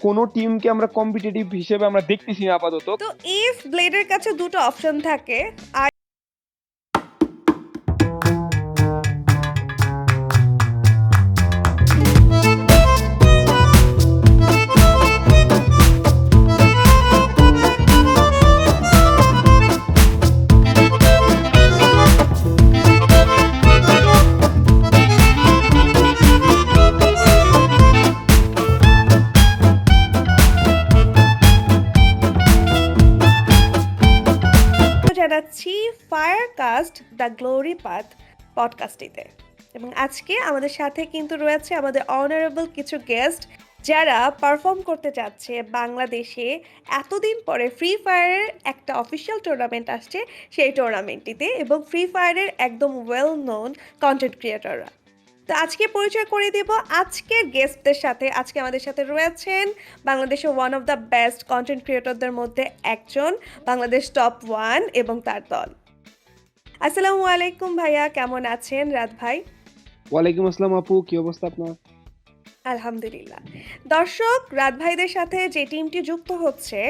কোনো টিমকে আমরা কম্পিটিটিভ হিসেবে আমরা দেখতেছি না আপাতত। তো ইফ ব্লেডের কাছে দুটো অপশন থাকে দ্য গ্লোরি পাথ পডকাস্টিতে এবং আজকে আমাদের সাথে কিন্তু রয়েছে আমাদের অনারেবল কিছু গেস্ট যারা পারফর্ম করতে যাচ্ছে বাংলাদেশে। এতদিন পরে ফ্রি ফায়ারের একটা অফিসিয়াল টুর্নামেন্ট আসছে সেই টুর্নামেন্টটিতে এবং ফ্রি ফায়ারের একদম ওয়েল নোন কন্টেন্ট ক্রিয়েটররা তো আজকে পরিচয় করে দেব আজকের গেস্টদের সাথে। আজকে আমাদের সাথে রয়েছেন বাংলাদেশের one of the best content ক্রিয়েটরদের মধ্যে একজন, বাংলাদেশ টপ ওয়ান এবং তার দল। আসসালামু আলাইকুম ভাইয়া কেমন আছেন রাত ভাই? ওয়ালাইকুম আসসালাম আপু কি অবস্থা আপনার? আলহামদুলিল্লাহ। দর্শক রাত ভাইদের সাথে যে টিমটি যুক্ত হচ্ছে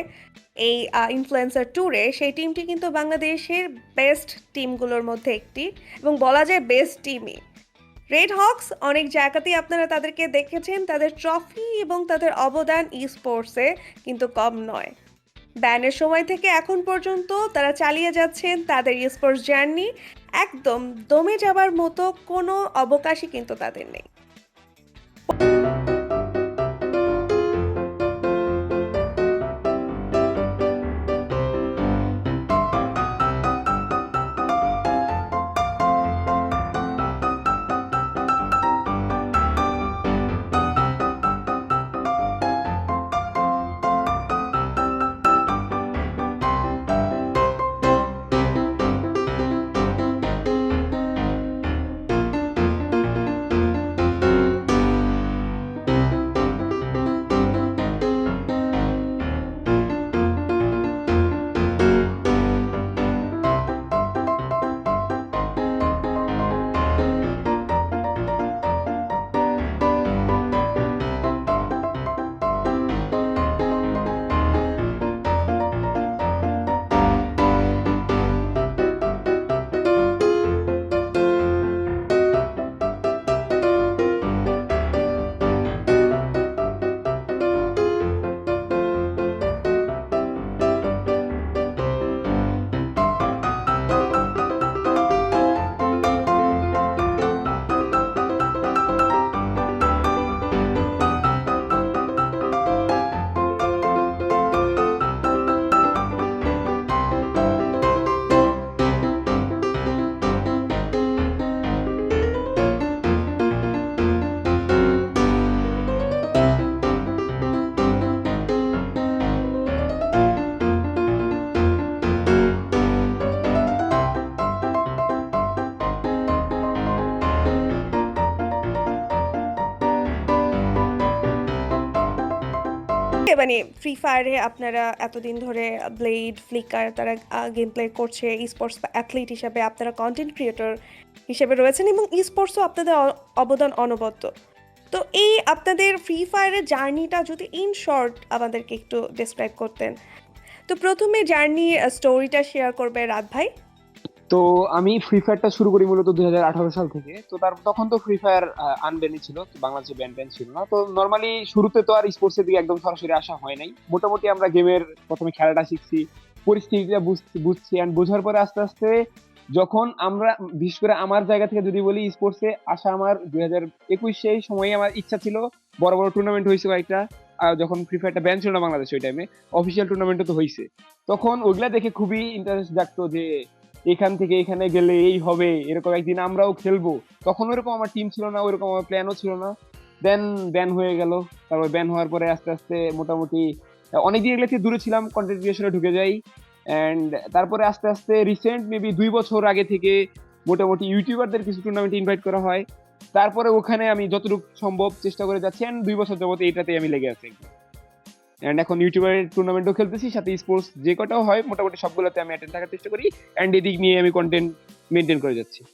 এই ইনফ্লুয়েন্সার ট্যুরে সেই টিমটি কিন্তু বাংলাদেশের বেস্ট টিমগুলোর মধ্যে একটি এবং বলা যায় বেস্ট টিমই রেড হকস অনেক জায়গাতেই আপনারা তাদেরকে দেখেছেন তাদের ট্রফি এবং তাদের অবদান ই স্পোর্টসে কিন্তু কম নয়। ব্যানের সময় থেকে এখন পর্যন্ত তারা চালিয়ে যাচ্ছেন তাদের স্পোর্টস জার্নি একদম দমে যাবার মতো কোনো অবকাশই কিন্তু তাদের নেই। মানে ফ্রি ফায়ারে আপনারা এতদিন ধরে ব্লেড ফ্লিকার তারা গেম প্লে করছে স্পোর্টস অ্যাথলিট হিসাবে আপনারা কন্টেন্ট ক্রিয়েটর হিসেবে রয়েছেন এবং স্পোর্টসও আপনাদের অবদান অনবদ্য। তো এই আপনাদের ফ্রি ফায়ারের জার্নিটা যদি ইন শর্ট আমাদেরকে একটু ডিসক্রাইব করতেন। তো প্রথমে জার্নি স্টোরিটা শেয়ার করবে রাত ভাই। তো আমি ফ্রি ফায়ারটা শুরু করি মূলত দুই হাজার আঠারো সাল থেকে। তো তার, তখন তো ফ্রি ফায়ার আনব্যানি ছিল বাংলাদেশে ব্যান ব্যান ছিল না। তো নর্মালি শুরুতে তো আর স্পোর্টসের দিকে একদম সরাসরি আসা হয় নাই। মোটামুটি আমরা গেমের প্রথমে খেলাটা শিখছি, পরিস্থিতিটা বুঝছি অ্যান্ড বোঝার পরে আস্তে আস্তে যখন আমরা, বিশেষ করে আমার জায়গা থেকে যদি বলি স্পোর্টসে আসা আমার দুই হাজার একুশ সেই সময়ে আমার ইচ্ছা ছিল বড় বড় টুর্নামেন্ট হয়েছে কয়েকটা যখন ফ্রি ফায়ারটা ব্যান ছিল না বাংলাদেশ ওই টাইমে অফিসিয়াল টুর্নামেন্টও তো হয়েছে তখন ওগুলা দেখে খুবই ইন্টারেস্ট জাগতো যে এখান থেকে এখানে গেলে এই হবে, এরকম একদিন আমরাও খেলব। তখন ওরকম আমার টিম ছিল না, ওরকম আমার প্ল্যানও ছিল না। দেন ব্যান হয়ে গেল, তারপর ব্যান হওয়ার পরে আস্তে আস্তে মোটামুটি, অনেকদিন এগুলো থেকে দূরে ছিলাম কন্টেন্ট ক্রিয়েশনে ঢুকে যাই। অ্যান্ড তারপরে আস্তে আস্তে রিসেন্ট মেবি দুই বছর আগে থেকে মোটামুটি ইউটিউবারদের কিছু টুর্নামেন্টে ইনভাইট করা হয়। তারপরে ওখানে আমি যতটুকু সম্ভব চেষ্টা করে যাচ্ছি অ্যান্ড দুই বছর যাবত এইটাতেই আমি লেগে আছি। অ্যান্ড এখন ইউটিউবের টুর্নামেন্টও খেলতেছি সাথে স্পোর্টস যে কটাও হয় মোটামুটি সবগুলোতে আমি অ্যাটেন্ড থাকার চেষ্টা করি অ্যান্ড এদিক নিয়ে আমি কন্টেন্ট মেনটেন করে যাচ্ছি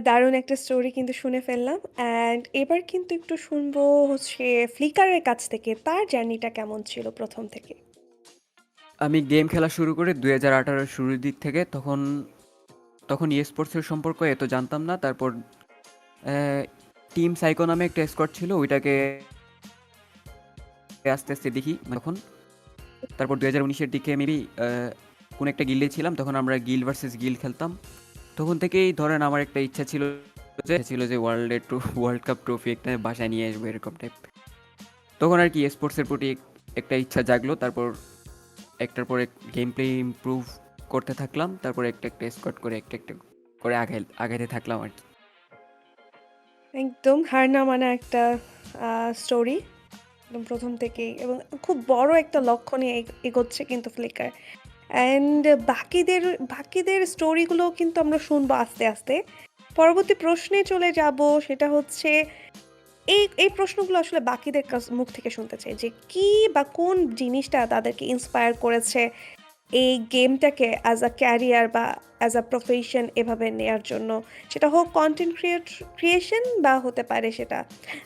দারুণ একটা স্টোরি কিন্তু শুনে ফেললাম। অ্যান্ড এবার কিন্তু একটু শুনব হচ্ছে ফ্লিকারের কাছ থেকে তার জার্নিটা কেমন ছিল প্রথম থেকে? আমি গেম খেলা শুরু করি ২০১৮ এর শুরুর দিক থেকে। তখন তখন e-sports এর সম্পর্কে এত জানতাম না। তারপর টিম সাইকো নামে একটা স্কোয়াড ছিল ওইটাকে আস্তে, আস্তে দেখি তখন। তারপর ২০১৯ উনিশের দিকে মেবি কোনো একটা গিল্ডে ছিলাম। তখন আমরা গিল্ড ভার্সেস গিল্ড খেলতাম। তখন থেকেই ধরেন আমার একটা ইচ্ছা ছিল যে ছিল যে ওয়ার্ল্ডের ট্র ওয়ার্ল্ড কাপ ট্রফি একটা বাসায় নিয়ে আসব এরকম টাইপ। তখন আর কি e-sports প্রতি একটা ইচ্ছা জাগলো। তারপর একটার পর এক গেম প্লে ইমপ্রুভ করতে থাকলাম। তারপর একটা, একটা স্কোয়াড করে একটা, একটা করে আগাই আগাইতে থাকলাম আরকি। একদম হার না মানা একটা স্টোরি। একদম প্রথম থেকেই এবং খুব বড় একটা লক্ষ্য নিয়ে এগোচ্ছে কিন্তু ফ্লিকার। অ্যান্ড বাকিদের বাকিদের স্টোরিগুলো কিন্তু আমরা শুনব আস্তে, আস্তে। পরবর্তী প্রশ্নে চলে যাব সেটা হচ্ছে এই, এই প্রশ্নগুলো আসলে বাকিদের মুখ থেকে শুনতে চাই যে কি বা কোন জিনিসটা তাদেরকে ইন্সপায়ার করেছে এই গেমটাকে অ্যাজ আ ক্যারিয়ার বা অ্যাজ আ প্রফেশন এভাবে নেয়ার জন্য। সেটা হোক কন্টেন্ট ক্রিয়েট ক্রিয়েশন বা হতে পারে সেটা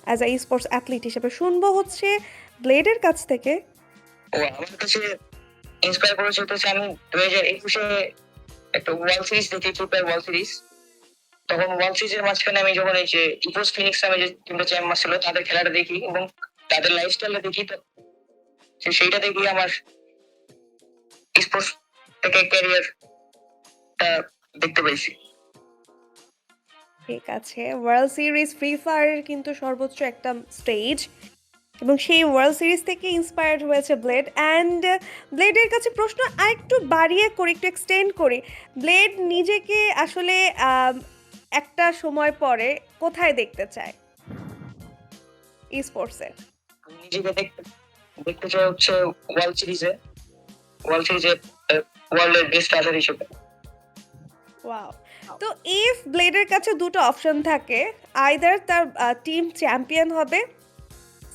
অ্যাজ আ e-sports অ্যাথলিট হিসেবে। শুনব হচ্ছে ব্লেডের কাছ থেকে। ইন্সপায়ার করেছে হচ্ছে আমি ২০২১ এ একটা ওয়ার্ল্ড সিরিজ দেখি ফায়ার ওয়ার্ল্ড সিরিজ। তখন ওয়ার্ল্ড সিরিজের মাঝখানে আমি যখন এই যে ইপোস ফিনিক্স নামে যে টিমটা ছিল, তাদের খেলাটা দেখি এবং তাদের লাইফস্টাইলটা দেখি তো সেইটা দেখি আমার স্পোর্টস থেকে ক্যারিয়ার দেখতে পেয়েছি। ঠিক আছে। ওয়ার্ল্ড সিরিজ ফ্রি ফায়ারের কিন্তু সর্বোচ্চ একটা স্টেজ এবং সেই ওয়ার্ল্ড সিরিজ থেকে ইন্সপায়ার্ড হয়েছে ব্লেড অ্যান্ড ব্লেডের কাছে প্রশ্ন আরেকটু বাড়িয়ে করি, একটু এক্সটেন্ড করি। ব্লেড নিজেকে আসলে একটা সময় পরে কোথায় দেখতে চায়? e-sports এ? নিজেকে দেখতে দেখতে চাই হচ্ছে ওয়ার্ল্ড সিরিজে সিরিজে আহ, ওয়ার্ল্ডের বেস্ট হিসেবে ওয়াও! তো ইফ ব্লেডের কাছে দুটো অপশন থাকে, আইদার তার টিম চ্যাম্পিয়ন হবে,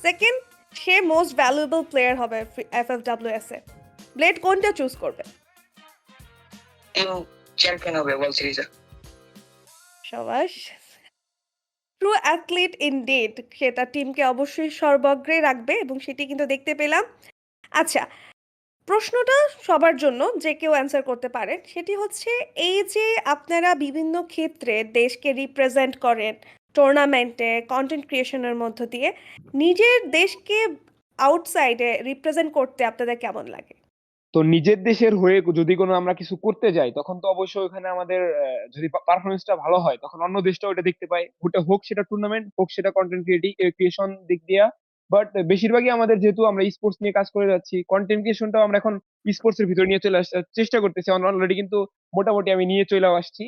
সেকেন্ড সে মোস্ট ভ্যালুয়েবল প্লেয়ার হবে এ। ব্লেড কোনটা চুজ করবে? টিম চ্যাম্পিয়ন হবে ওয়ার্ল্ড সিরিজে সাবাস! ট্রু অ্যাথলিট ইনডিড সে তার টিমকে অবশ্যই সর্বগ্রে রাখবে এবং সেটি কিন্তু দেখতে পেলাম। আচ্ছা, প্রশ্নটা সবার জন্য যে কেউ অ্যান্সার করতে পারেন। সেটি হচ্ছে এই যে আপনারা বিভিন্ন ক্ষেত্রে দেশকে রিপ্রেজেন্ট করেন, টুর্নামেন্টে, কন্টেন্ট ক্রিয়েশনের মধ্য দিয়ে। নিজের দেশকে আউটসাইডে রিপ্রেজেন্ট করতে আপনাদের কেমন লাগে? তো নিজের দেশের হয়ে যদি কোনো আমরা কিছু করতে যাই তখন তো অবশ্যই ওখানে আমাদের যদি পারফরমেন্সটা ভালো হয় তখন অন্য দেশটাও ওটা দেখতে পায়। ওটা হোক সেটা টুর্নামেন্ট, হোক সেটা কন্টেন্ট ক্রিয়েশন দিক দিয়া। বাট বেশিরভাগই আমাদের যেহেতু আমরা e-sports নিয়ে কাজ করে যাচ্ছি, কনটেন্ট ক্রিয়েশনটাও আমরা এখন e-sports এর ভিতরে নিয়ে চলে আসার চেষ্টা করতেছি। অলরেডি কিন্তু মোটামুটি আমি নিয়ে চলেও আসছি।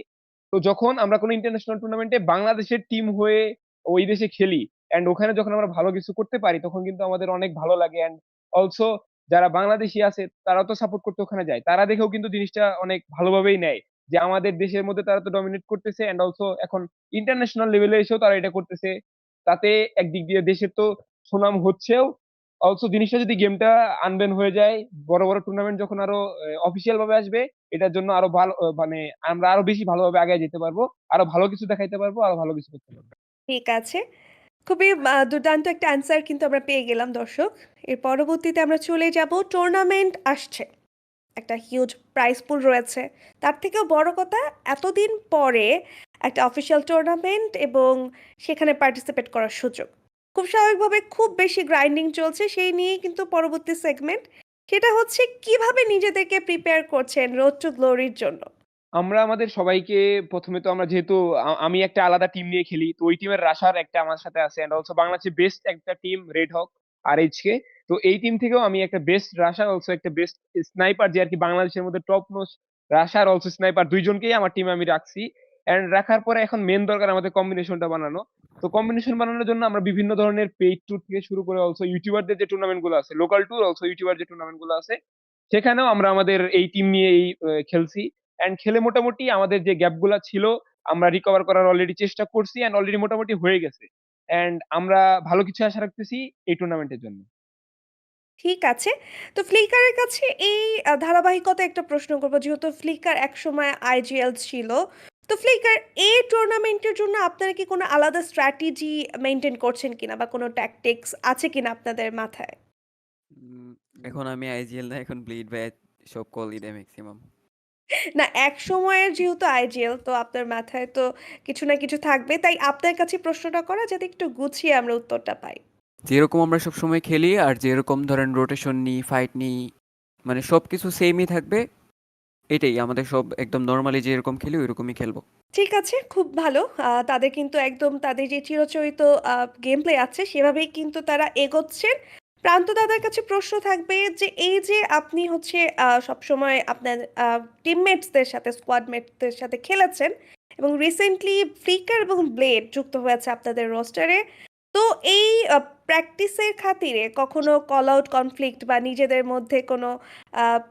তো যখন আমরা কোনো ইন্টারন্যাশনাল টুর্নামেন্টে বাংলাদেশের টিম হয়ে ওই দেশে খেলি অ্যান্ড ওখানে যখন আমরা ভালো কিছু করতে পারি তখন কিন্তু আমাদের অনেক ভালো লাগে অ্যান্ড অলসো যারা বাংলাদেশী আছে তারাও তো সাপোর্ট করতে ওখানে যায়। তারা দেখেও কিন্তু জিনিসটা অনেক ভালোভাবেই নেয়। যে আমাদের দেশের মধ্যে তারা তো ডমিনেট করতেছে অ্যান্ড অলসো এখন ইন্টারন্যাশনাল লেভেলে এসেও তারা এটা করতেছে। তাতে একদিক দিয়ে দেশের তো সুনাম হচ্ছেও। অলসো জিনিসটা যদি গেমটা আনবেন হয়ে যায়, বড়, বড় টুর্নামেন্ট যখন আরও অফিসিয়াল ভাবে আসবে, এটার জন্য আরও ভালো মানে আমরা আরও বেশি ভালোভাবে আগায় যেতে পারব। আরও ভালো কিছু দেখাইতে পারব, আরও ভালো কিছু করতে পারব। ঠিক আছে। খুবই দুর্দান্ত একটা অ্যান্সার কিন্তু আমরা পেয়ে গেলাম দর্শক। এর পরবর্তীতে আমরা চলে যাব টুর্নামেন্ট আসছে। একটা হিউজ প্রাইজ পুল রয়েছে। তার থেকেও বড় কথা এতদিন পরে একটা অফিসিয়াল টুর্নামেন্ট এবং সেখানে পার্টিসিপেট করার সুযোগ। খুব স্বাভাবিকভাবে খুব বেশি গ্রাইন্ডিং চলছে সেই নিয়েই কিন্তু পরবর্তী সেগমেন্ট। সেটা হচ্ছে কীভাবে নিজেদেরকে প্রিপেয়ার করছেন রোড টু গ্লোরির জন্য? আমরা আমাদের সবাইকে প্রথমে তো আমরা যেহেতু আমি একটা আলাদা টিম নিয়ে খেলি। তো ওই টিমের রাশার একটা আমার সাথে আছে অ্যান্ড অলসো বাংলাদেশের বেস্ট একটা টিম রেড হক, আর আরএইচকে। তো এই টিম থেকেও আমি একটা বেস্ট রাশার অলসো একটা বেস্ট স্নাইপার যে আর কি বাংলাদেশের মধ্যে top most rusher also sniper ২ জনকেই আমার টিমে আমি রাখছি। অ্যান্ড রাখার পরে এখন মেন দরকার আমাদের কম্বিনেশনটা বানানো। তো কম্বিনেশন বানানোর জন্য আমরা বিভিন্ন ধরনের পেইড ট্যুর থেকে শুরু করে অলসো ইউটিউবারদের যে টুর্নামেন্টগুলো আছে, লোকাল ট্যুর অলসো ইউটিউবার যে টুর্নামেন্টগুলো আছে, সেখানেও আমরা আমাদের এই টিম নিয়ে এই খেলছি। অ্যান্ড খেলে মোটামুটি আমাদের যে গ্যাপগুলা ছিল আমরা রিকভার করার অলরেডি চেষ্টা করছি অ্যান্ড অলরেডি মোটামুটি হয়ে গেছে। অ্যান্ড আমরা ভালো কিছু আশা রাখতেছি এই টুর্নামেন্টের জন্য। ঠিক আছে। তো ফ্লিকারের কাছে এই ধারাবাহিকতা একটা প্রশ্ন করব যেহেতু ফ্লিকার একসময় আইজিএল ছিল। তো ফ্লিকার এই টুর্নামেন্টের জন্য আপনারা কি কোনো আলাদা স্ট্র্যাটেজি মেনটেন করছেন কিনা বা কোনো ট্যাকটিক্স আছে কিনা আপনাদের মাথায়? এখন আমি আইজিএল না এখন ব্লিড ভাই সব কলই দেয় ম্যাক্সিমাম না এক সময়ের যেহেতু আইজিএল তো আপনার মাথায় তো কিছু না কিছু থাকবে। তাই আপনার কাছে প্রশ্নটা করা যাতে একটু গুছিয়ে আমরা উত্তরটা পাই। যেরকম আমরা সব সময় খেলি আর যেরকম ধরেন রোটেশন নিই ফাইট নিই মানে সব কিছু সেমই থাকবে। এটাই, আমাদের সব একদম নর্মালি যেরকম খেলি, ওইরকমই খেলব। ঠিক আছে, খুব ভালো। তাদের কিন্তু একদম তাদের যে চিরচরিত গেম প্লে আছে, সেভাবেই কিন্তু তারা এগোচ্ছেন। প্রান্ত দাদার কাছে প্রশ্ন থাকবে যে, এই যে আপনি হচ্ছে সবসময় আপনার টিমমেটসদের সাথে স্কোয়াডমেটসদের সাথে খেলেছেন এবং রিসেন্টলি ফ্লিকার এবং ব্লেড যুক্ত হয়েছে আপনাদের রোস্টারে তো এই প্র্যাকটিসের খাতিরে কখনো কল আউট কনফ্লিক্ট বা নিজেদের মধ্যে কোনো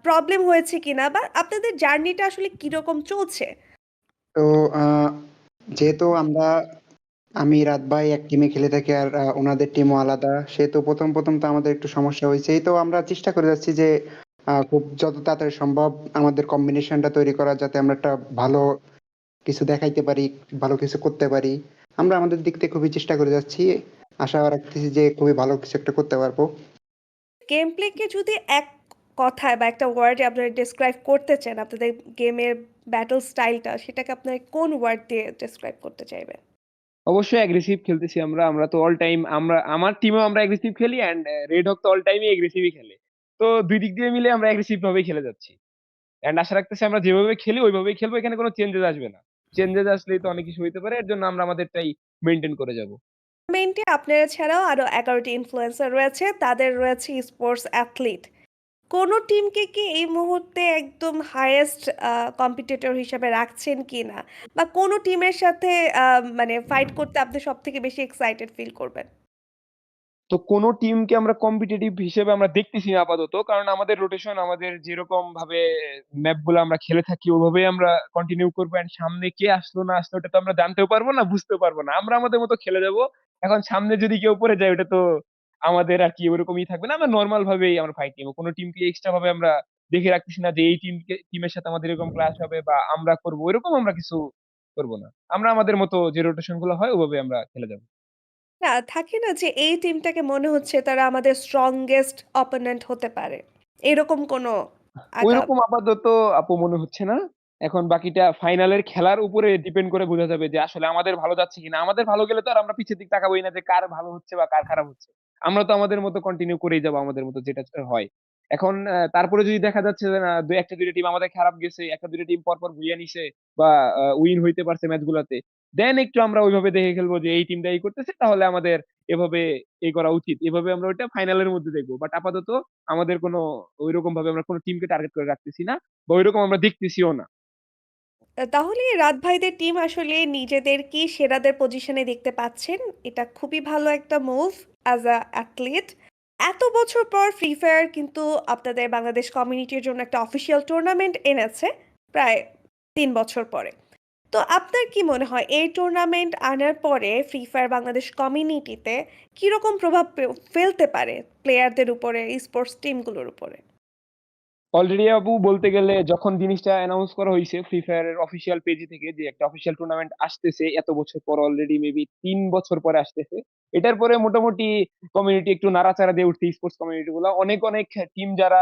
প্রবলেম হয়েছে কিনা বা আপনাদের জার্নিটা আসলে কীরকম চলছে? তো যেহেতু আমরা, আমি, রাত ভাই এক টিমে খেলে থাকি আর ওনাদের টিমও আলাদা, সেহেতু প্রথম প্রথম তো আমাদের একটু সমস্যা হয়েছে। এই তো আমরা চেষ্টা করে যাচ্ছি যে খুব যত তাড়াতাড়ি সম্ভব আমাদের কম্বিনেশনটা তৈরি করা যাতে আমরা একটা ভালো কিছু দেখাইতে পারি, ভালো কিছু করতে পারি। আমরা আমাদের দিক থেকে খুবই চেষ্টা করে যাচ্ছি। আশা রাখতেছি যে খুবই ভালো কিছু একটা করতে পারব। গেম প্লেকে যদি এক কথায় বা একটা ওয়ার্ডে আপনারা ডেসক্রাইব করতে চান আপনাদের গেমের ব্যাটল স্টাইলটা সেটাকে আপনারা কোন ওয়ার্ড দিয়ে ডেসক্রাইব করতে চাইবেন? অবশ্যই অ্যাগ্রেসিভ খেলতেছি আমরা। আমরা তো অল টাইম আমরা আমার টিমেও আমরা অ্যাগ্রেসিভ খেলি অ্যান্ড রেড হক তো অল টাইমই অ্যাগ্রেসিভই খেলে। তো দুই দিক দিয়ে মিলে আমরা অ্যাগ্রেসিভ ভাবেই খেলে যাচ্ছি। অ্যান্ড আশা রাখতেছি আমরা যেভাবে খেলি ওইভাবেই খেলব। এখানে কোনো চেঞ্জেস আসবে না। চেঞ্জেস আসলেই তো অনেক কিছু হইতে পারে এর জন্য আমরা আমাদেরটাই মেনটেন করে যাব। টুর্নামেন্টে আপনারা ছাড়াও আরও এগারোটি ইনফ্লুয়েন্সার রয়েছে তাদের রয়েছে স্পোর্টস অ্যাথলিট কোন টিমকে কি এই মুহূর্তে একদম হাইয়েস্ট কম্পিটিটর হিসেবে রাখছেন কি না বা কোন টিমের সাথে আহ, মানে ফাইট করতে আপনি সব থেকে বেশি এক্সাইটেড ফিল করবেন? তো কোনো টিমকে আমরা কম্পিটিটিভ হিসেবে আমরা দেখতেছি না আপাতত, কারণ আমাদের রোটেশন আমাদের যেরকম ভাবে ম্যাপগুলো আমরা খেলে থাকি, ওভাবেই আমরা কন্টিনিউ করব এন্ড সামনে কে আসলো, না আসলো, ওটা তো আমরা জানতেও পারব না, বুঝতেও পারব না। আমরা আমাদের মতো খেলে যাব, এখন সামনে যদি কেউ পড়ে যায়, ওটা তো আমাদের আর কি ওরকমই থাকবে না। আমরা নর্মাল ভাবেই আমরা ফাইট নিবো কোনো টিমকে এক্সট্রা ভাবে আমরা দেখে রাখতেছি না যে এই টিমকে টিমের সাথে আমাদের এরকম ক্লাস হবে বা আমরা করব, এরকম আমরা কিছু করব না। আমরা আমাদের মতো যে রোটেশনগুলো হয় ওভাবে আমরা খেলে যাব। না, থাকে না যে এই টিমটাকে মনে হচ্ছে তারা আমাদের স্ট্রংগেস্ট অপোনেন্ট হতে পারে। এরকম কোনো ওইরকম আপাতত আপু মনে হচ্ছে না। এখন বাকিটা ফাইনালের খেলার উপরে ডিপেন্ড করে বোঝা যাবে যে আসলে আমাদের ভালো যাচ্ছে কিনা। আমাদের ভালো গেলে তো আর আমরা পিছের দিক তাকাবোই না যে কার ভালো হচ্ছে বা কার খারাপ হচ্ছে। আমরা তো আমাদের মতো কন্টিনিউ করেই যাব আমাদের মতো যেটা হয়। এখন তারপরে যদি দেখা যাচ্ছে যে না দুই একটা দুইটা টিম আমাদের খারাপ গেছে, একটা, দুইটা টিম পর পর ভুইয়া নিছে বা উইন হইতে পারছে ম্যাচ গুলাতে দেন একটু আমরা ওইভাবে দেখে খেলব যে এই টিমটা এই করতেছে, তাহলে আমাদের এভাবে এই করা উচিত। এভাবে আমরা ওইটা ফাইনালের মধ্যে দেখব। বাট আপাতত আমাদের কোনো ওইরকম ভাবে আমরা কোনো টিমকে টার্গেট করে রাখতেছি না বা ওইরকম আমরা দেখতেছিও না। তাহলে রাত ভাইদের টিম আসলে নিজেদের কি সেরাদের পজিশনে দেখতে পাচ্ছেন? এটা খুবই ভালো একটা মুভ অ্যাজ আ অ্যাথলিট এত বছর পর ফ্রি ফায়ার কিন্তু আপনাদের বাংলাদেশ কমিউনিটির জন্য একটা অফিসিয়াল টুর্নামেন্ট এনেছে, প্রায় তিন বছর পরে। তো আপনার কি মনে হয় এই টুর্নামেন্ট আনার পরে ফ্রি ফায়ার বাংলাদেশ কমিউনিটিতে কীরকম প্রভাব ফেলতে পারে প্লেয়ারদের উপরে স্পোর্টস টিমগুলোর উপরে? অলরেডি আপু বলতে গেলে যখন জিনিসটা অ্যানাউন্স করা হয়েছে ফ্রি ফায়ারের অফিসিয়াল পেজ থেকে যে একটা অফিসিয়াল টুর্নামেন্ট আসতেছে এত বছর পর অলরেডি মেবি তিন বছর পরে আসতেছে, এটার পরে মোটামুটি কমিউনিটি একটু নাড়াচাড়া দিয়ে উঠছে স্পোর্টস কমিউনিটি গুলো। অনেক অনেক টিম যারা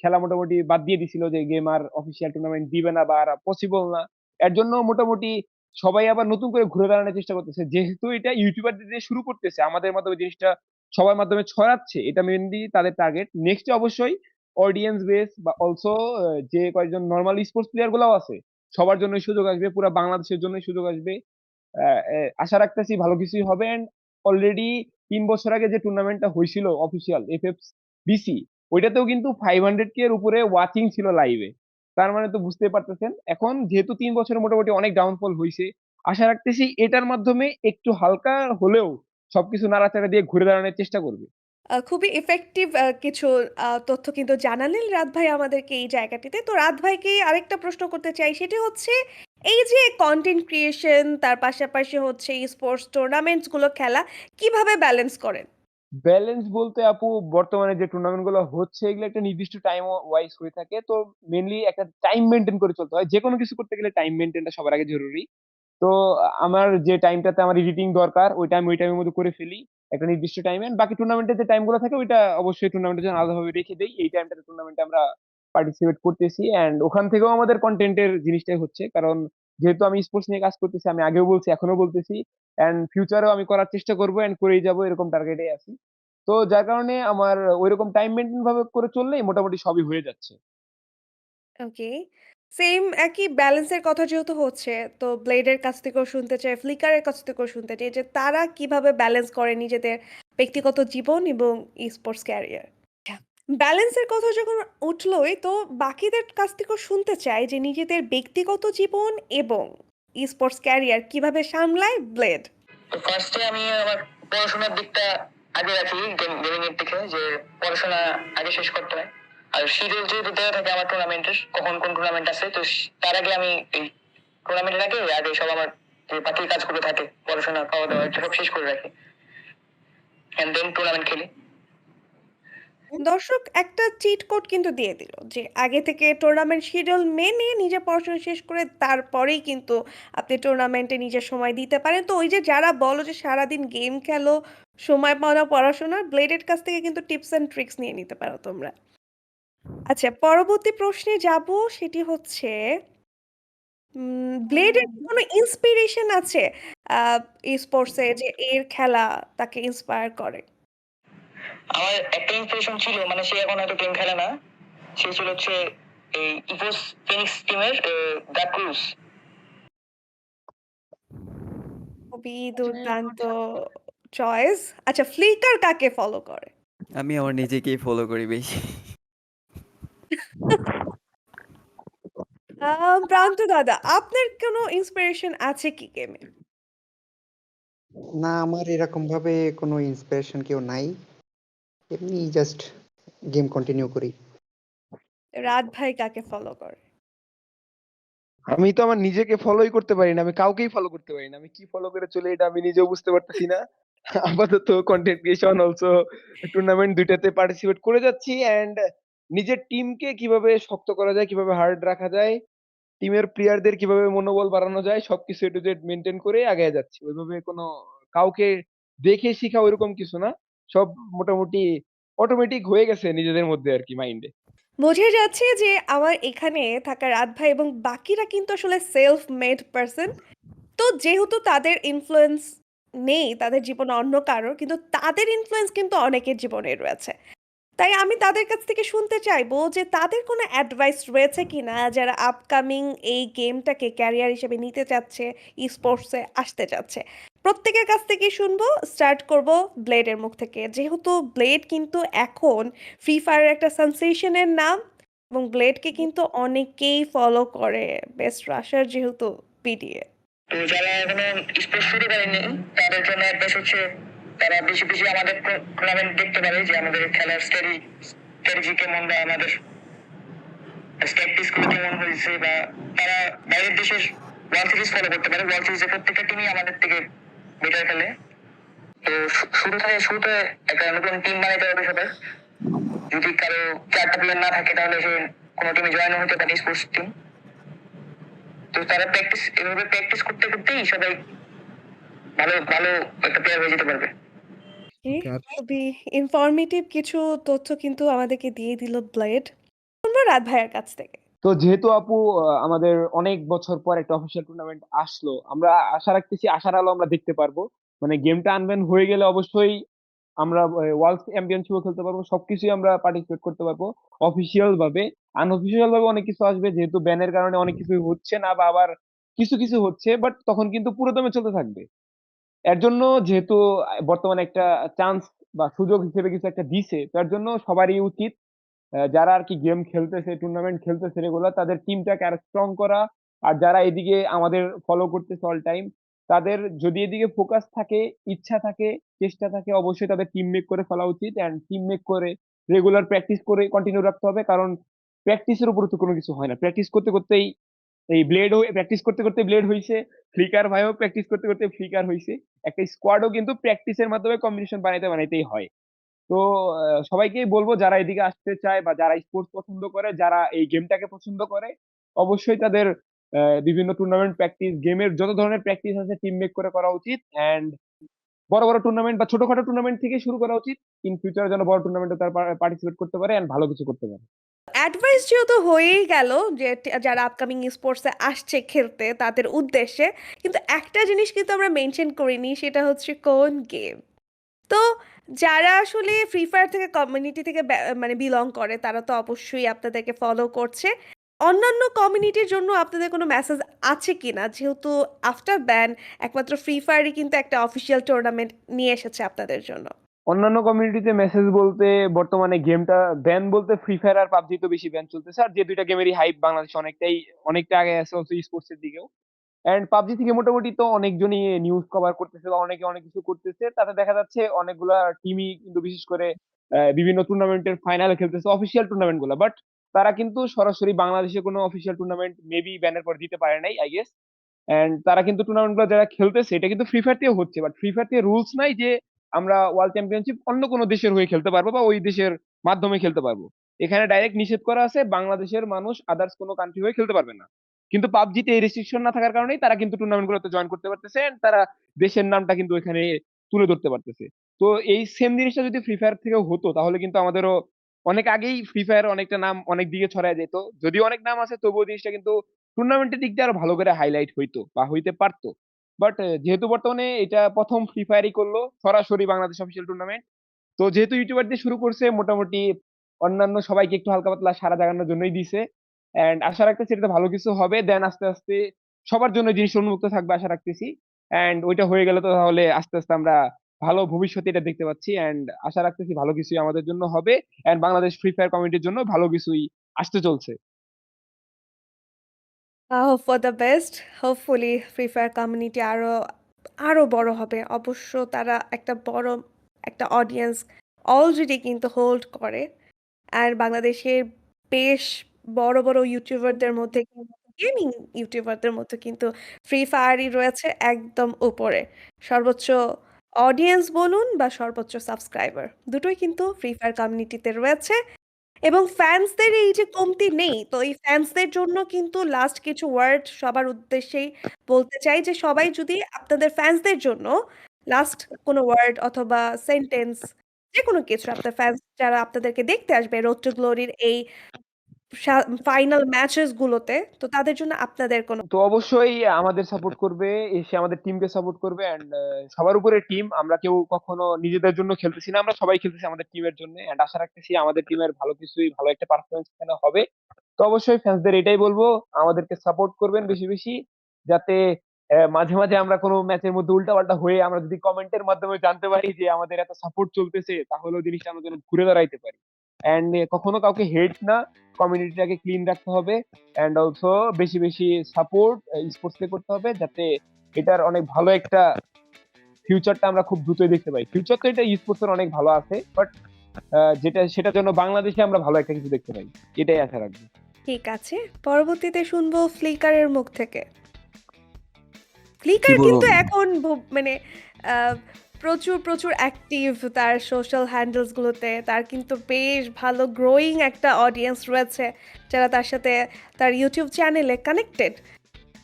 খেলা মোটামুটি বাদ দিয়ে দিছিল যে গেম আর অফিসিয়াল টুর্নামেন্ট দিবে না বা আর পসিবল না। এর জন্য মোটামুটি সবাই আবার নতুন করে ঘুরে দাঁড়ানোর চেষ্টা করতেছে। যেহেতু এটা ইউটিউবারদের দিয়ে শুরু করতেছে, আমাদের মাধ্যমে জিনিসটা সবার মাধ্যমে ছড়াচ্ছে, এটা মেনলি তাদের টার্গেট নেক্সট অবশ্যই অডিয়েন্স বেস বা অলসো যে কয়েকজন নর্মাল স্পোর্টস প্লেয়ার গুলাও আছে, সবার জন্য সুযোগ আসবে, পুরো বাংলাদেশের জন্য সুযোগ আসবে। আশা রাখতেছি ভালো কিছুই হবে। এন্ড অলরেডি তিন বছর আগে যে টুর্নামেন্টটা হয়েছিল অফিসিয়াল এফ এফ বিসি ওইটাতেও কিন্তু ফাইভ হান্ড্রেড কে এর উপরে ওয়াচিং ছিল লাইভে তার মানে তো বুঝতে পারতেছেন। এখন যেহেতু তিন বছরে মোটামুটি অনেক ডাউনফল হয়েছে আশা রাখতেছি এটার মাধ্যমে একটু হালকা হলেও সবকিছু নাড়াচাড়া দিয়ে ঘুরে দাঁড়ানোর চেষ্টা করবে। খুবই ইফেক্টিভ কিছু তথ্য কিন্তু জানালেন রাত ভাই আমাদেরকে এই জায়গাটিতে। তো রাত ভাইকে আরেকটা প্রশ্ন করতে চাই, সেটি হচ্ছে এই যে কন্টেন্ট ক্রিয়েশন তার পাশাপাশি হচ্ছে স্পোর্টস টুর্নামেন্টসগুলো খেলা, কীভাবে ব্যালেন্স করেন? ব্যালেন্স বলতে আপু বর্তমানে যে টুর্নামেন্টগুলো হচ্ছে, এগুলো একটা নির্দিষ্ট টাইম ওয়াইজ হয়ে থাকে। তো মেনলি একটা টাইম মেনটেন করে চলতে হয়। যে কোনো কিছু করতে গেলে টাইম মেনটেনটা সবার আগে জরুরি। তো আমার যে টাইমটাতে আমার এডিটিং দরকার, ওই টাইম ওই টাইমের মধ্যে করে ফেলি। একটা নির্দিষ্ট টাইমে বাকি টুর্নামেন্টের যে টাইমগুলো থাকে, ওইটা অবশ্যই টুর্নামেন্টের জন্য আলাদাভাবে রেখে দেই। এই টাইমটাতে টুর্নামেন্টে আমরা পার্টিসিপেট করতেছি। এন্ড ওখান থেকেও আমাদের কন্টেন্টের জিনিসটাই হচ্ছে। কারণ যেহেতু আমি স্পোর্টস নিয়ে কাজ করতেছি আমি আগেও বলছি এখনও বলতেছি এন্ড ফিউচারেও আমি করার চেষ্টা করব এন্ড করেই যাব এরকম টার্গেটে আছি তো যার কারণে আমার ওইরকম টাইম মেনটেন ভাবে করে চললেই মোটামুটি সবই হয়ে যাচ্ছে ওকে। সেম একই ব্যালেন্সের কথা যেহেতু হচ্ছে, তো ব্লেডের কাছ থেকেও শুনতে চাই, ফ্লিকারের কাছ থেকেও শুনতে চাই যে তারা কীভাবে ব্যালেন্স করে নিজেদের ব্যক্তিগত জীবন এবং ই-স্পোর্টস ক্যারিয়ার। ব্যালেন্সের কথা যখন উঠলোই, তো বাকিদের কাছ থেকেও শুনতে চাই যে নিজেদের ব্যক্তিগত জীবন এবং ই-স্পোর্টস ক্যারিয়ার কীভাবে সামলায় ব্লেড? ফার্স্টে আমি আমার পড়াশোনার দিকটা আগে রাখি, গেমিং এর দিকে, যে পড়াশোনা আগে শেষ করতে হয়। আর শিডিউল যেহেতু দেওয়া থাকে আমার টুর্নামেন্টের কখন কোন টুর্নামেন্ট আছে, তো তার আগে আমি এই টুর্নামেন্টের আগে আগে সব আমার যে বাকি কাজগুলো থাকে, পড়াশোনা, খাওয়া দাওয়া সব শেষ করে রাখি। এন্ড দেন টুর্নামেন্ট খেলি। দর্শক একটা চিট কোড কিন্তু দিয়ে দিল যে আগে থেকে টুর্নামেন্ট শিডিউল মেনে নিজের পড়াশোনা শেষ করে তারপরেই কিন্তু আপনি টুর্নামেন্টে নিজের সময় দিতে পারেন। তো ওই যে যারা বলো যে সারাদিন গেম খেলো, সময় পাও না পড়াশোনার ব্লেডের কাছ থেকে কিন্তু টিপস অ্যান্ড ট্রিক্স নিয়ে নিতে পারো তোমরা। আচ্ছা পরবর্তী প্রশ্নে যাব, সেটি হচ্ছে ব্লেডের কোনো ইন্সপিরেশন আছে? স্পোর্টসে যে এর খেলা তাকে ইন্সপায়ার করে? আমার একটা ইন্সপিরেশন ছিল মানে সে এখন হয়তো গেম খেলে না। সে ছিল হচ্ছে এই ইভোস ফিনিক্স টিমের দ্য ক্রুজ খুবই দুর্দান্ত চয়েস আচ্ছা ফ্লিকার কাকে ফলো করে? আমি আমার নিজেকেই ফলো করি বেশি। আহ, প্রান্ত দাদা আপনার কোনো ইন্সপিরেশন আছে কি গেমে না আমার এরকম ভাবে কোনো ইন্সপিরেশন কেউ নাই। এমনি জাস্ট গেম কন্টিনিউ করি। রাত ভাই কাকে ফলো করে? আমি তো আমার নিজেকে ফলোই করতে পারি না আমি কাউকেই ফলো করতে পারি না। আমি কি ফলো করে চলে এটা আমি নিজেও বুঝতে পারতেছি না। আপাতত কন্টেন্ট ক্রিয়েশন অলসো টুর্নামেন্ট দুইটাতে পার্টিসিপেট করে যাচ্ছি এন্ড নিজের টিমকে কীভাবে শক্ত করা যায় কীভাবে হার্ড রাখা যায় টিমের প্লেয়ারদের কীভাবে মনোবল বাড়ানো যায় সবকিছু এ টু জেড মেনটেন করে আগে যাচ্ছি। ওইভাবে কোনো কাউকে দেখে শিখা ওইরকম কিছু না। সব মোটামুটি অটোমেটিক হয়ে গেছে নিজেদের মধ্যে আর কি মাইন্ডে বোঝা যাচ্ছে যে আমার এখানে থাকা রাত ভাই এবং বাকিরা কিন্তু আসলে সেলফ মেড পারসন তো যেহেতু তাদের ইনফ্লুয়েন্স নেই, তাদের জীবনে অন্য কারোর, কিন্তু তাদের ইনফ্লুয়েন্স কিন্তু অনেকের জীবনে রয়েছে। তাই আমি তাদের কাছ থেকে শুনতে চাইব যে তাদের কোনো অ্যাডভাইস রয়েছে কিনা যারা আপকামিং এই গেমটাকে ক্যারিয়ার হিসেবে নিতে চাচ্ছে স্পোর্টসে আসতে চাচ্ছে? প্রত্যেকের কাছ থেকে শুনব। স্টার্ট করব ব্লেডের মুখ থেকে। যেহেতু ব্লেড কিন্তু এখন ফ্রি ফায়ার একটা সেন্সেশনের নাম এবং ব্লেডকে কিন্তু অনেকেই ফলো করে। বেস্ট রাশার যেহেতু পিডিএ তো যারা এখনও তাদের জন্য অ্যাডভাইস হচ্ছে, তারা বেশি বেশি আমাদের টুর্নামেন্ট দেখতে পারে যে আমাদের খেলার স্ট্র্যাটেজি কেমন বা আমাদের প্র্যাকটিসগুলো কেমন হয়েছে বা তারা বাইরের দেশের ওয়ার্ল্ড সিরিজ ফলো করতে পারে। ওয়ার্ল্ড প্রত্যেকটা টিমই আমাদের থেকে বেটার খেলে। তো শুরু থেকে শুরুতে একটা নতুন টিম বানাইতে হবে সবার যদি কারও চারটা প্লেয়ার না থাকে তাহলে সে কোনো টিমে জয়েন হতে পারে স্পোর্টস টিম তো তারা প্র্যাকটিস এভাবে প্র্যাকটিস করতে করতেই সবাই ভালো ভালো একটা প্লেয়ার হয়ে যেতে পারবে। খুবই ইনফরমেটিভ কিছু তথ্য কিন্তু আমাদেরকে দিয়ে দিল ব্লেড শুনব রাত ভাইয়ের কাছ থেকে। তো যেহেতু আপু আমাদের অনেক বছর পর একটা অফিসিয়াল টুর্নামেন্ট আসলো, আমরা আশা রাখতেছি আশার আলো আমরা দেখতে পারব। মানে গেমটা আনবেন হয়ে গেলে অবশ্যই আমরা ওয়ার্ল্ড চ্যাম্পিয়নশিপও খেলতে পারব, সবকিছুই আমরা পার্টিসিপেট করতে পারব অফিসিয়াল ভাবে। আনঅফিসিয়াল ভাবে অনেক কিছু আসবে, যেহেতু ব্যানের কারণে অনেক কিছু হচ্ছে না বা আবার কিছু কিছু হচ্ছে বাট তখন কিন্তু পুরোদমে চলতে থাকবে। এর জন্য যেহেতু বর্তমানে একটা চান্স বা সুযোগ হিসেবে কিছু একটা দিছে, তার জন্য সবারই উচিত যারা আর কি গেম খেলতেছে টুর্নামেন্ট খেলতেছে রেগুলার তাদের টিমটাকে আরও স্ট্রং করা। আর যারা এদিকে আমাদের ফলো করতেছে অল টাইম তাদের যদি এদিকে ফোকাস থাকে, ইচ্ছা থাকে, চেষ্টা থাকে, অবশ্যই তাদের টিম মেক করে ফেলা উচিত। এন্ড টিম মেক করে রেগুলার প্র্যাকটিস করে কন্টিনিউ রাখতে হবে। কারণ প্র্যাকটিসের উপরে তো কোনো কিছু হয় না। প্র্যাকটিস করতে করতেই এই ব্লেড প্র্যাকটিস করতে করতে ব্লেড হয়েছে ফ্লিকার ভাইও প্র্যাকটিস করতে করতে ফ্লিকার হয়েছে একটা স্কোয়াডও কিন্তু প্র্যাকটিসের মাধ্যমে কম্বিনেশন বানাইতে বানাইতেই হয়। তো সবাইকেই বলব যারা এদিকে আসতে চায় বা যারা স্পোর্টস পছন্দ করে, যারা এই গেমটাকে পছন্দ করে, অবশ্যই তাদের বিভিন্ন টুর্নামেন্ট প্র্যাকটিস গেমের যত ধরনের প্র্যাকটিস আছে টিম মেক করে করা উচিত অ্যান্ড বড় বড় টুর্নামেন্ট বা ছোটখাটো টুর্নামেন্ট থেকে শুরু করা উচিত। ইন ফিউচারে যেন বড় টুর্নামেন্টে তারা পার্টিসিপেট করতে পারে অ্যান্ড ভালো কিছু করতে পারে। অ্যাডভাইস যেহেতু হয়েই গেল যে, যারা আপকামিং স্পোর্টসে আসছে খেলতে তাদের উদ্দেশ্যে, কিন্তু একটা জিনিস কিন্তু আমরা মেনশন করিনি, সেটা হচ্ছে কোন গেম তো যারা আসলে ফ্রি ফায়ার থেকে কমিউনিটি থেকে মানে বিলং করে, তারা তো অবশ্যই আপনাদেরকে ফলো করছে। অন্যান্য কমিউনিটির জন্য আপনাদের কোনো মেসেজ আছে কিনা? যেহেতু আফটার ব্যান একমাত্র ফ্রি ফায়ারই কিন্তু একটা অফিসিয়াল টুর্নামেন্ট নিয়ে এসেছে আপনাদের জন্য। অন্যান্য কমিউনিটিতে মেসেজ বলতে, বর্তমানে গেমটা ব্যান বলতে ফ্রি ফায়ার আর পাবজি তো বেশি ব্যান চলতেছে। আর যে দুইটা গেমেরই হাইপ বাংলাদেশ অনেকটাই, অনেকটা আগে আছে অলসো স্পোর্টস এর দিকেও। এন্ড পাবজি থেকে মোটামুটি তো অনেকজনই নিউজ কভার করতেছে বা অনেকে অনেক কিছু করতেছে। তাতে দেখা যাচ্ছে অনেকগুলা টিমই কিন্তু বিশেষ করে বিভিন্ন টুর্নামেন্টের ফাইনালে খেলতেছে অফিসিয়াল টুর্নামেন্টগুলা। বাট তারা কিন্তু সরাসরি বাংলাদেশে কোনো অফিসিয়াল টুর্নামেন্ট মেবি ব্যানের পর দিতে পারে নাই আই গেস এন্ড তারা কিন্তু টুর্নামেন্টগুলো যারা খেলতেছে, এটা কিন্তু ফ্রি ফায়ার হচ্ছে। বাট ফ্রি ফায়ার রুলস নাই যে আমরা ওয়ার্ল্ড চ্যাম্পিয়নশিপ অন্য কোনো দেশের হয়ে খেলতে পারব বা ওই দেশের মাধ্যমে খেলতে পারব। এখানে ডাইরেক্ট নিষেধ করা আছে, বাংলাদেশের মানুষ আদার্স কোনো কান্ট্রি হয়ে খেলতে পারবে না। কিন্তু পাবজিতে এই রেস্ট্রিকশন না থাকার কারণেই তারা কিন্তু টুর্নামেন্ট গুলোতে জয়েন করতে পারতেছে তারা দেশের নামটা কিন্তু এখানে তুলে ধরতে পারতেছে। তো এই সেম জিনিসটা যদি ফ্রি ফায়ার থেকেও হতো, তাহলে কিন্তু আমাদেরও অনেক আগেই ফ্রি ফায়ার অনেকটা নাম অনেক দিকে ছড়ায় যেত। যদিও অনেক নাম আছে, তবুও জিনিসটা কিন্তু টুর্নামেন্টের দিক দিয়ে আরও ভালো করে হাইলাইট হইতো বা হইতে পারতো। বাট যেহেতু বর্তমানে এটা প্রথম ফ্রি ফায়ারই করল, সরাসরি বাংলাদেশ অফিসিয়াল টুর্নামেন্ট তো যেহেতু ইউটিউবার দিয়ে শুরু করছে, মোটামুটি অন্যান্য সবাইকে একটু হালকা পাতলা সারা জাগানোর জন্যই দিছে। এন্ড আশা রাখতেছি এটা ভালো কিছু হবে। দেন আস্তে আস্তে সবার জন্য জিনিস উন্মুক্ত থাকবে আশা রাখতেছি। এন্ড ওইটা হয়ে গেলে তো তাহলে আস্তে আস্তে আমরা ভালো ভবিষ্যতে এটা দেখতে পাচ্ছি। এন্ড আশা রাখতেছি ভালো কিছুই আমাদের জন্য হবে। এন্ড বাংলাদেশ ফ্রি ফায়ার কমিউনিটির জন্য ভালো কিছুই আসতে চলছে। Hope for the best hopefully free fire community আরও আরও বড় হবে। অবশ্য তারা একটা বড়, একটা অডিয়েন্স অলরেডি কিন্তু হোল্ড করে। আর বাংলাদেশের বেশ বড় বড় ইউটিউবারদের মধ্যে গেমিং ইউটিউবারদের মধ্যে কিন্তু ফ্রি ফায়ারই রয়েছে একদম উপরে। সর্বোচ্চ অডিয়েন্স বলুন বা সর্বোচ্চ সাবস্ক্রাইবার দুটোই কিন্তু ফ্রি ফায়ার কমিউনিটিতে রয়েছে। এবং ফ্যান্সদের এই যে কমতি নেই, তো এই ফ্যান্সদের জন্য কিন্তু লাস্ট কিছু ওয়ার্ড সবার উদ্দেশ্যেই বলতে চাই যে সবাই যদি আপনাদের ফ্যান্সদের জন্য লাস্ট কোনো ওয়ার্ড অথবা সেন্টেন্স যে কোনো কিছু আপনার ফ্যান্স যারা আপনাদেরকে দেখতে আসবে রোড টু গ্লোরির এই ফাইনাল ম্যাচেস গুলোতে, তো তাদের জন্য আপনাদের কোনো তো অবশ্যই আমাদের সাপোর্ট করবে, এসে আমাদের টিমকে সাপোর্ট করবে এন্ড সবার উপরে টিম আমরা কেউ কখনো নিজেদের জন্য খেলতেছি না, আমরা সবাই খেলতেছি আমাদের টিমের জন্য এন্ড আশা রাখতেছি আমাদের টিমের ভালো কিছুই, ভালো একটা পারফরমেন্স এখানে হবে। তো অবশ্যই ফ্যান্সদের এটাই বলব, আমাদেরকে সাপোর্ট করবেন বেশি বেশি, যাতে মাঝে মাঝে আমরা কোনো ম্যাচের মধ্যে উল্টাপাল্টা হয়ে আমরা যদি কমেন্টের মাধ্যমে জানতে পারি যে আমাদের এত সাপোর্ট চলতেছে, তাহলেও জিনিসটা আমরা ঘুরে দাঁড়াইতে পারি। এন্ড কখনো কাউকে হেট না কমিউনিটিটাকে ক্লিন রাখতে হবে এন্ড অলসো বেশি বেশি সাপোর্ট স্পোর্টস কে করতে হবে যাতে এটার অনেক ভালো একটা ফিউচারটা আমরা খুব দ্রুতই দেখতে পাই। ফিউচার তো এটা স্পোর্টস এর অনেক ভালো আছে বাট যেটা সেটার জন্য বাংলাদেশে আমরা ভালো একটা কিছু দেখতে পাই। এটাই আশা রাখব। ঠিক আছে পরবর্তীতে শুনব ফ্লিকারের মুখ থেকে। ফ্লিকার কিন্তু এখন মানে আহ, প্রচুর প্রচুর অ্যাক্টিভ তার সোশ্যাল হ্যান্ডেলসগুলোতে তার কিন্তু বেশ ভালো গ্রোয়িং একটা অডিয়েন্স রয়েছে যারা তার সাথে তার ইউটিউব চ্যানেলে কানেক্টেড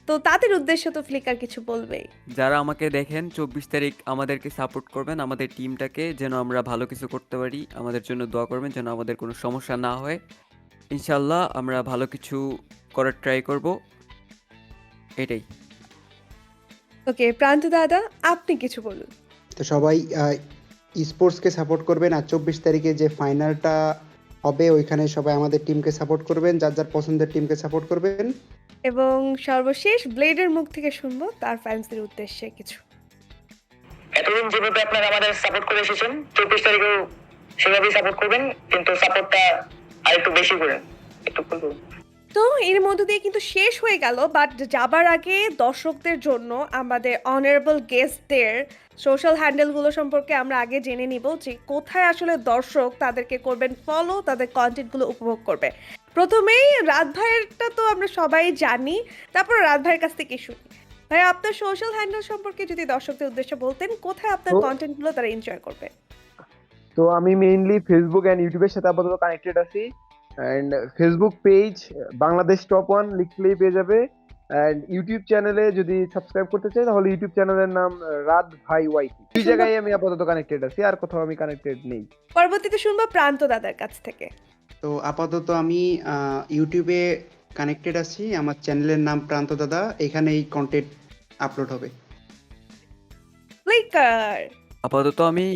তো তাদের উদ্দেশ্যে তো ফ্লিকার কিছু বলবেই। যারা আমাকে দেখেন চব্বিশ তারিখ আমাদেরকে সাপোর্ট করবেন আমাদের টিমটাকে যেন আমরা ভালো কিছু করতে পারি আমাদের জন্য দোয়া করবেন যেন আমাদের কোনো সমস্যা না হয়। ইনশাল্লাহ আমরা ভালো কিছু করার ট্রাই করব। এটাই। ওকে প্রান্ত দাদা আপনি কিছু বলুন। তো সবাই স্পোর্টসকে সাপোর্ট করবেন। আর চব্বিশ তারিখে যে ফাইনালটা হবে ওইখানে সবাই আমাদের টিমকে সাপোর্ট করবেন। যার যার পছন্দের টিমকে সাপোর্ট করবেন। এবং সর্বশেষ ব্লেডের মুখ থেকে শুনব তার ফ্যান্সদের উদ্দেশ্যে কিছু। এতদিন যেভাবে আপনারা আমাদের সাপোর্ট করে এসেছেন চব্বিশ তারিখেও সেভাবেই সাপোর্ট করবেন কিন্তু সাপোর্টটা আর একটু বেশি করেন একটু করুন তো এর মধ্য দিয়ে কিন্তু শেষ হয়ে গেল বাট যাবার আগে দর্শকদের জন্য আমাদের অনারেবল গেস্টদের সোশ্যাল হ্যান্ডেলগুলো সম্পর্কে আমরা আগে জেনে নিব যে কোথায় আসলে দর্শক তাদেরকে করবেন ফলো তাদের কন্টেন্টগুলো উপভোগ করবে। প্রথমেই রাত ভাইয়েরটা তো আমরা সবাই জানি তারপর রাত ভাইয়ের কাছ থেকে শুনি। ভাই আপনার সোশ্যাল হ্যান্ডেল সম্পর্কে যদি দর্শকদের উদ্দেশ্যে বলতেন কোথায় আপনার কন্টেন্টগুলো তারা এনজয় করবে? তো আমি মেইনলি ফেসবুক অ্যান্ড ইউটিউবের সাথে আপাতত কানেক্টেড আছি। And Facebook page Bangladesh top one লিখলেই পেয়ে যাবে। অ্যান্ড ইউটিউব চ্যানেলে যদি সাবস্ক্রাইব করতে চাই তাহলে ইউটিউব চ্যানেলের নাম রাত ভাই ওয়াইটি দুই জায়গায় আমি আপাতত কানেক্টেড আছি আর কোথাও আমি কানেক্টেড নেই। পরবর্তীতে শুনব প্রান্ত দাদার কাছ থেকে। তো আপাতত আমি ইউটিউবে কানেক্টেড আছি আমার চ্যানেলের নাম প্রান্ত দাদা এখানে এই কন্টেন্ট আপলোড হবে আপাতত আমি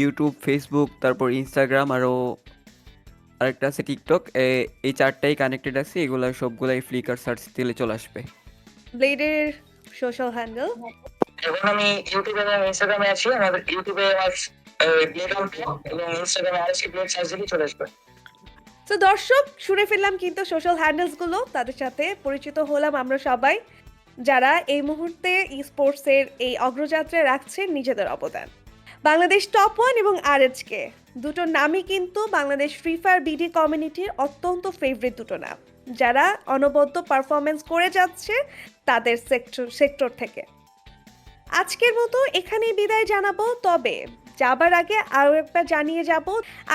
ইউটিউব ফেসবুক তারপর ইনস্টাগ্রাম আরও আরেকটা আছে টিকটক এই চারটাই কানেক্টেড আছে এগুলো সবগুলাই ফ্লিকার সার্চ দিলে চলে আসবে। ব্লেডের সোশ্যাল হ্যান্ডেল এখন আমি ইউটিউবে এবং ইনস্টাগ্রামে আছি আমাদের ইউটিউবে আমার ব্লেড এবং ইনস্টাগ্রামে আর ব্লেড সার্চ দিলেই চলে আসবে। তো দর্শক শুনে ফেললাম কিন্তু সোশ্যাল হ্যান্ডেলসগুলো তাদের সাথে পরিচিত হলাম আমরা সবাই যারা এই মুহূর্তে ই স্পোর্টসের এই অগ্রযাত্রায় রাখছেন নিজেদের অবদান। বাংলাদেশ টপ ওয়ান এবং আরএচকে দুটো নামই কিন্তু বাংলাদেশ ফ্রি ফায়ার বিডি কমিউনিটির অত্যন্ত ফেভারিট দুটো নাম। যারা অনবদ্য পারফরমেন্স করে যাচ্ছে তাদের সেক্টর সেক্টর থেকে। আজকের মতো এখানেই বিদায় জানাব। তবে যাবার আগে আরও একবার জানিয়ে যাব,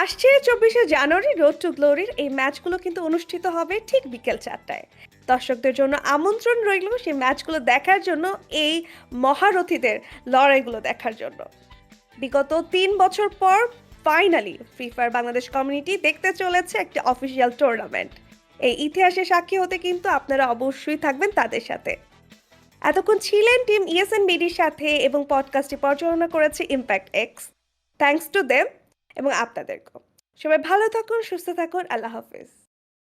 আসছে চব্বিশে জানুয়ারি রোড টু গ্লোরির এই ম্যাচগুলো কিন্তু অনুষ্ঠিত হবে ঠিক বিকেল চারটায়। দর্শকদের জন্য আমন্ত্রণ রইল সেই ম্যাচগুলো দেখার জন্য, এই মহারথীদের লড়াইগুলো দেখার জন্য। বিগত তিন বছর পর finally free fire Bangladesh community দেখতে চলেছে একটি অফিসিয়াল টুর্নামেন্ট এই ইতিহাসে সাক্ষী হতে কিন্তু আপনারা অবশ্যই থাকবেন তাদের সাথে। এতক্ষণ ছিলেন টিম ইএসএন বিডির সাথে এবং পডকাস্টটি পরিচালনা করেছে impact X thanks to them এবং আপনাদেরকেও। সবাই ভালো থাকুন, সুস্থ থাকুন, আল্লাহ হাফিজ।